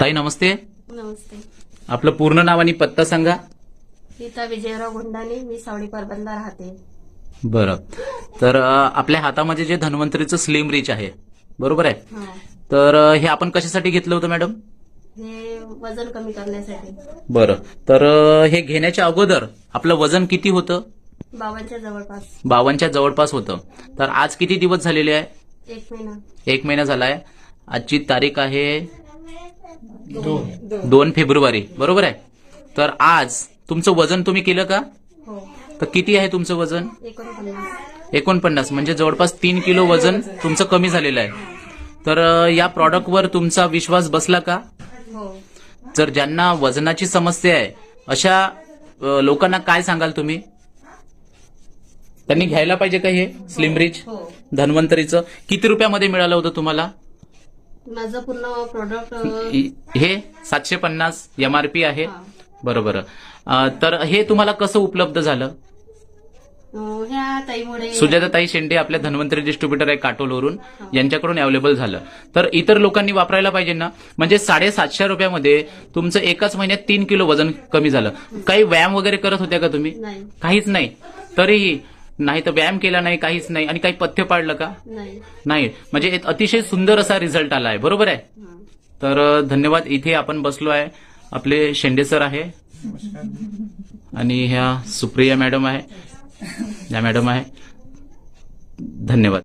ताई नमस्ते. नमस्ते. आपलं पूर्ण नाव आणि पत्ता सांगा. गीता विजयराव गुंडाने मी सावडी परबंदा राहते. बरं. तर अं, आपल्या हातामध्ये जे धन्वंतरीचं स्लिम रिच आहे बरोबर आहे? हा. तर अं, हे आपण कशासाठी घेतलं होतं मॅडम? हे वजन कमी करण्यासाठी. बरं. तर अं, हे घेण्याच्या अगोदर आपलं वजन किती होतं? बाबांच्या जवळपास. बावनच्या जवळपास होतं. तर आज किती दिवस झालेले आहे? एक महिना. एक महिना झालाय. आजची तारीख आहे दोन. फेब्रुवारी. बरोबर आहे? तर आज तुमचं वजन तुम्ही केलं का? हो. तर किती आहे तुमचं वजन? एकोणपन्नास. म्हणजे जवळपास तीन किलो वजन तुमचं कमी झालेलं आहे. तर या प्रॉडक्टवर तुमचा विश्वास बसला का? हो. जर ज्यांना वजनाची समस्या आहे अशा लोकांना काय सांगाल तुम्ही? त्यांनी घ्यायला पाहिजे का हे? स्लिम रिच हो. धन्वंतरीचं. किती रुपयामध्ये मिळालं होतं तुम्हाला? माझं पूर्ण प्रोडक्ट हे सातशे पन्नास एमआरपी आहे. बरोबर. तर हे तुम्हाला कसं उपलब्ध झालं? सुजाताताई शेंडे आपल्या धन्वंतरी डिस्ट्रीब्युटर आहे काटोलवरून. यांच्याकडून अवेलेबल झालं. तर इतर लोकांनी वापरायला पाहिजे ना? म्हणजे साडेसातशे रुपयामध्ये तुमचं एकाच महिन्यात तीन किलो वजन कमी झालं. काही व्यायाम वगैरे करत होत्या का तुम्ही? काहीच नाही. तरीही नाही तर व्यायाम केला नाही काहीच नाही. आणि काही पथ्य पाळलं का? नाही. नाही. म्हणजे एक अतिशय सुंदर असा रिझल्ट आला आहे. बरोबर आहे. तर धन्यवाद. इथे आपण बसलो आहे. आपले शेंडे सर आहे. आणि ह्या सुप्रिया मॅडम आहे. या मॅडम आहे. धन्यवाद.